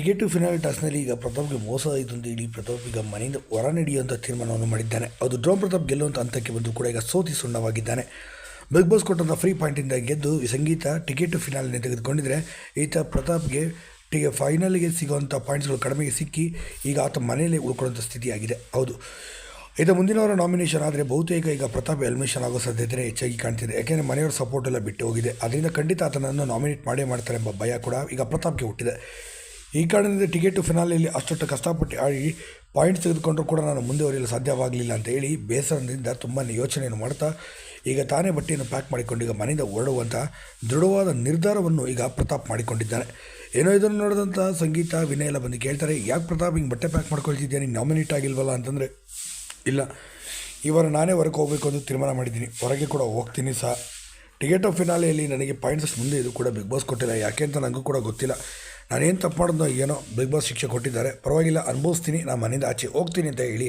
Ticket to phenol ಟಾಸ್ನಲ್ಲಿ ಈಗ ಪ್ರತಾಪ್ಗೆ ಮೋಸ ಆಯಿತು ಅಂತ ಹೇಳಿ ಪ್ರತಾಪ್ ಈಗ ಮನೆಯಿಂದ ಹೊರ ನಡೆಯುವಂಥ ತೀರ್ಮಾನವನ್ನು ಮಾಡಿದ್ದಾನೆ. ಅದು ಡ್ರೋನ್ ಪ್ರತಾಪ್ ಗೆಲ್ಲುವಂಥ ಹಂತಕ್ಕೆ ಬಂದು ಕೂಡ ಈಗ ಸೋತಿ ಸುಣ್ಣವಾಗಿದ್ದಾನೆ. ಬಿಗ್ ಬಾಸ್ ಕೊಟ್ಟಂಥ ಫ್ರೀ ಪಾಯಿಂಟಿಂದ ಗೆದ್ದು ಈ ಸಂಗೀತ ಟಿಕೆಟ್ ಟು ಫಿನಾಲ್ನ ತೆಗೆದುಕೊಂಡಿದ್ರೆ ಈತ ಪ್ರತಾಪ್ಗೆ ಟಿಗೆ ಫೈನಲ್ಗೆ ಸಿಗುವಂಥ ಪಾಯಿಂಟ್ಸ್ಗಳು ಕಡಿಮೆಗೆ ಸಿಕ್ಕಿ ಈಗ ಆತ ಮನೆಯಲ್ಲೇ ಉಳ್ಕೊಳ್ಳೋಂಥ ಸ್ಥಿತಿಯಾಗಿದೆ. ಹೌದು. ಇದು ಮುಂದಿನವರ ನಾಮಿನೇಷನ್ ಆದರೆ ಬಹುತೇಕ ಈಗ ಪ್ರತಾಪ್ ಎಲ್ಮಿಷನ್ ಆಗೋ ಸಾಧ್ಯತೆ ಹೆಚ್ಚಾಗಿ ಕಾಣ್ತಿದೆ. ಯಾಕೆಂದರೆ ಮನೆಯವರ ಸಪೋರ್ಟ್ ಎಲ್ಲ ಬಿಟ್ಟು ಹೋಗಿದೆ. ಅದರಿಂದ ಖಂಡಿತ ಆತನನ್ನು ನಾಮಿನೇಟ್ ಮಾಡೇ ಮಾಡ್ತಾರೆ ಎಂಬ ಭಯ ಕೂಡ ಈಗ ಪ್ರತಾಪ್ಗೆ ಹುಟ್ಟಿದೆ. ಈ ಕಾರಣದಿಂದ ಟಿಕೆಟು ಫಿನಾಲೆಯಲ್ಲಿ ಅಷ್ಟೊಟ್ಟು ಕಷ್ಟಪಟ್ಟು ಆಡಿ ಪಾಯಿಂಟ್ಸ್ ತೆಗೆದುಕೊಂಡರೂ ಕೂಡ ನಾನು ಮುಂದುವರಿಯಲು ಸಾಧ್ಯವಾಗಲಿಲ್ಲ ಅಂತ ಹೇಳಿ ಬೇಸರದಿಂದ ತುಂಬಾ ಯೋಚನೆಯನ್ನು ಮಾಡ್ತಾ ಈಗ ತಾನೇ ಬಟ್ಟೆಯನ್ನು ಪ್ಯಾಕ್ ಮಾಡಿಕೊಂಡು ಈಗ ಮನೆಯಿಂದ ಹೊರಡುವಂಥ ದೃಢವಾದ ನಿರ್ಧಾರವನ್ನು ಈಗ ಪ್ರತಾಪ್ ಮಾಡಿಕೊಂಡಿದ್ದಾನೆ. ಏನೋ ಇದನ್ನು ನೋಡಿದಂಥ ಸಂಗೀತ, ವಿನಯ ಎಲ್ಲ ಬಂದು ಕೇಳ್ತಾರೆ, ಯಾಕೆ ಪ್ರತಾಪ್ ಹಿಂಗೆ ಬಟ್ಟೆ ಪ್ಯಾಕ್ ಮಾಡ್ಕೊಳ್ತಿದ್ದೀಯ ನೀನು ನಾಮಿನೇಟ್ ಆಗಿಲ್ವಲ್ಲ? ಅಂತಂದರೆ, ಇಲ್ಲ ಇವರು ನಾನೇ ಹೊರಗೆ ಹೋಗಬೇಕು ಅಂತ ತೀರ್ಮಾನ ಮಾಡಿದ್ದೀನಿ, ಹೊರಗೆ ಕೂಡ ಹೋಗ್ತೀನಿ ಸಹ ಟಿಕೆಟ್ ಆಫ್ ಫಿನಾಲೆಯಲ್ಲಿ ನನಗೆ ಪಾಯಿಂಟ್ಸ್ ಮುಂದೆ ಇದು ಕೂಡ ಬಿಗ್ ಬಾಸ್ ಕೊಟ್ಟಿಲ್ಲ, ಯಾಕೆ ಅಂತ ನನಗೂ ಕೂಡ ಗೊತ್ತಿಲ್ಲ. ನಾನೇನು ತಪ್ಪು ಮಾಡೋದು ಏನೋ ಬಿಗ್ ಬಾಸ್ ಶಿಕ್ಷೆ ಕೊಟ್ಟಿದ್ದಾರೆ. ಪರವಾಗಿಲ್ಲ, ಅನುಭವಿಸ್ತೀನಿ ನಾನು ಮನೆಯಿಂದ ಆಚೆ ಹೋಗ್ತೀನಿ ಅಂತ ಹೇಳಿ